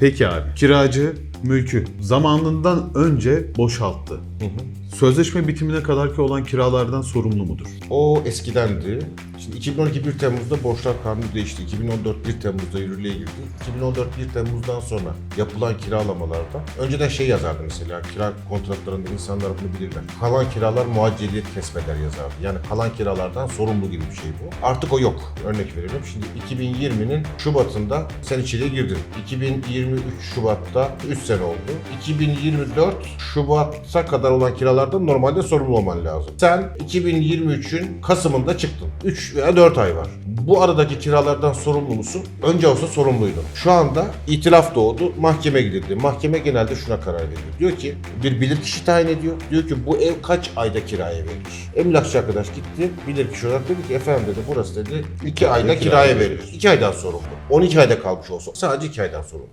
Peki abi kiracı mülkü zamanından önce boşalttı. Sözleşme bitimine kadarki olan kiralardan sorumlu mudur? O eskidendi. Şimdi 2012 1 Temmuz'da borçlar kanunu değişti. 2014 1 Temmuz'da yürürlüğe girdi. 2014 1 Temmuz'dan sonra yapılan kiralamalarda önceden şey yazardı mesela kira kontratlarında insanlar bunu bilirler. Kalan kiralar muacceliyet kesmeler yazardı. Yani kalan kiralardan sorumlu gibi bir şey bu. Artık o yok. Örnek veriyorum. Şimdi 2020'nin Şubat'ında sen içeriye girdin. 2023 Şubat'ta 3 sene oldu. 2024 Şubat'a kadar olan kiralardan normalde sorumlu olman lazım. Sen 2023'ün Kasım'ında çıktın. 3 veya 4 ay var. Bu aradaki kiralardan sorumlu musun? Önce olsa sorumluydun. Şu anda itilaf doğdu. Mahkeme gidildi. Mahkeme genelde şuna karar veriyor. Diyor ki bir bilirkişi tayin ediyor. Diyor ki bu ev kaç ayda kiraya verilir? Emlakçı arkadaş gitti. Bilirkişi olarak dedi ki efendim dedi burası dedi 2 ayda kiraya verilir. 2 aydan sorumlu. 12 ayda kalmış olsa sadece 2 aydan sorumlu.